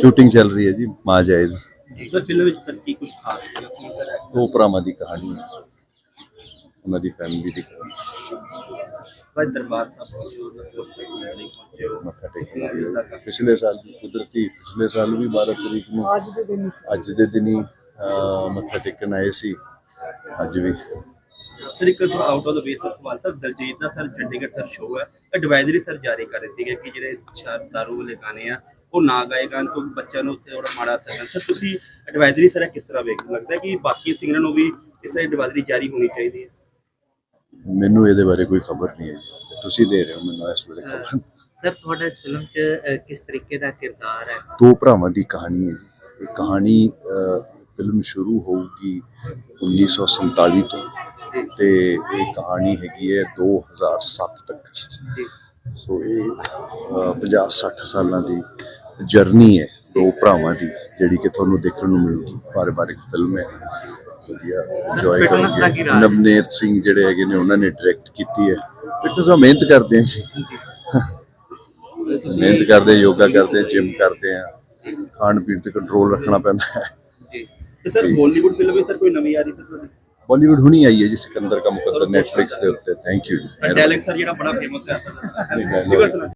Shooting ਚੱਲ ਰਹੀ ਹੈ ਜੀ ਮਾਂ ਜਾਏ ਦੀ ਸਰ ਫਿਲਮ ਵਿੱਚ ਸਰ ਕੀ ਕੁਝ ਖਾਸ ਹੈ? ਉਹ ਭਰਾਵਾਂ ਦੀ ਕਹਾਣੀ ਹੈ। ਉਹਨਾਂ ਦੀ ਫੈਮਿਲੀ ਦੀ ਭਾਈ ਦਰਬਾਰ ਸਾਹਿਬ ਮੱਥਾ ਟੇਕਣ ਆਏ ਪਿਛਲੇ ਸਾਲ ਵੀ ਕੁਦਰਤੀ ਪਿਛਲੇ ਸਾਲ ਵੀ 12 ਤਰੀਕ ਨੂੰ ਅੱਜ ਦੇ ਦਿਨ ਅੱਜ ਦੇ ਦਿਨ ਹੀ ਮੱਥਾ ਟੇਕਣ ਆਏ ਸੀ। ਅੱਜ ਵੀ। ਸਰ ਇੱਕ out of the way sir ਸਵਾਲ ਸਰ ਦਲਜੀਤ ਦਾ ਸਰ ਚੰਡੀਗੜ੍ਹ ਸਰ ਸ਼ੋਅ ਹੈ। ਐਡਵਾਈਜ਼ਰੀ ਸਰ ਜਾਰੀ ਕਰ ਦਿੱਤੀ ਹੈ ਕਿ ਜਿਹੜੇ ਸ਼ਾਇਦ ਦਾਰੂ ਵਾਲੇ ਗਾਣੇ ਆ ਉਹ ਨਾ ਗਾਏ ਜਾਣ ਕਿਉਂਕਿ ਬੱਚਿਆਂ ਨੂੰ ਉੱਤੇ ਥੋੜਾ ਮਾੜਾ ਅਸਰ ਹੈ। ਸਰ ਤੁਸੀਂ ਐਡਵਾਈਜ਼ਰੀ ਸਰ ਕਿਸ ਤਰ੍ਹਾਂ ਵੇਖਦੇ ਲੱਗਦਾ ਕਿ ਬਾਕੀ ਸਿੰਗਰਾਂ ਨੂੰ ਵੀ ਇਸ ਤਰ੍ਹਾਂ ਐਡਵਾਈਜ਼ਰੀ ਜਾਰੀ ਹੋਣੀ ਚਾਹੀਦੀ ਹੈ? ਮੈਨੂੰ ਇਹਦੇ ਬਾਰੇ ਕੋਈ ਖਬਰ ਨਹੀਂ ਹੈ। ਤੁਸੀਂ ਦੇ ਰਹੇ ਹੋ ਮੈਨੂੰ ਇਸ ਵੇਲੇ ਖਬਰ। ਸਰ ਤੁਹਾਡਾ ਇਸ ਫਿਲਮ 'ਚ ਕਿਸ ਤਰੀਕੇ ਦਾ ਕਿਰਦਾਰ ਹੈ? ਦੋ ਭਰਾਵਾਂ ਦੀ ਕਹਾਣੀ ਹੈ ਜੀ। ਇਹ ਕਹਾਣੀ ਫਿਲਮ ਸ਼ੁਰੂ ਹੋਊਗੀ 1947 ਤੋਂ। ਤੇ ਇਹ ਕਹਾਣੀ ਹੈਗੀ ਹੈ 2007 ਤੱਕ। ਸੋ ਇਹ 50 60 ਸਾਲਾਂ ਦੀ ਜਰਨੀ ਹੈ ਦੋ ਭਰਾਵਾਂ ਦੀ ਜਿਹੜੀ ਕਿ ਤੁਹਾਨੂੰ ਦੇਖਣ ਨੂੰ ਮਿਲੂਗੀ। ਬਾਰੇ-ਬਾਰੇ ਫਿਲਮ ਹੈ। ਵਧੀਆ ਇੰਜੋਏ ਕਰੋਗੇ? ਨਵਨੀਤ ਸਿੰਘ ਜਿਹੜੇ ਹੈਗੇ ਨੇ ਉਹਨਾਂ ਨੇ ਡਾਇਰੈਕਟ ਕੀਤੀ ਹੈ। ਫਿਟਨੈਸ ਆ ਮਿਹਨਤ ਕਰਦੇ ਹਾਂ ਜੀ। ਮਿਹਨਤ ਕਰਦੇ ਯੋਗਾ ਕਰਦੇ ਜਿਮ ਕਰਦੇ ਆ। ਖਾਣ ਪੀਣ ਤੇ ਕੰਟਰੋਲ ਰੱਖਣਾ ਪੈਂਦਾ ਹੈ। ਜੀ। ਤੇ ਸਰ ਬਾਲੀਵੁੱਡ ਫਿਲਮ ਵੀ ਸਰ ਕੋਈ ਨਵੀਂ ਆ ਰਹੀ ਸਰ ਤੁਹਾਡੀ? ਬਾਲੀਵੁੱਡ ਹੁਣੀ ਆਈ ਹੈ ਜੀ ਸਿਕੰਦਰ ਦਾ ਮੁਕੱਦਰ ਨੈਟਫਲਿਕਸ ਦੇ ਉੱਤੇ। ਥੈਂਕ ਯੂ ਸਰ ਜਿਹੜਾ ਬੜਾ ਫੇਮਸ ਹੈ। ਜੀ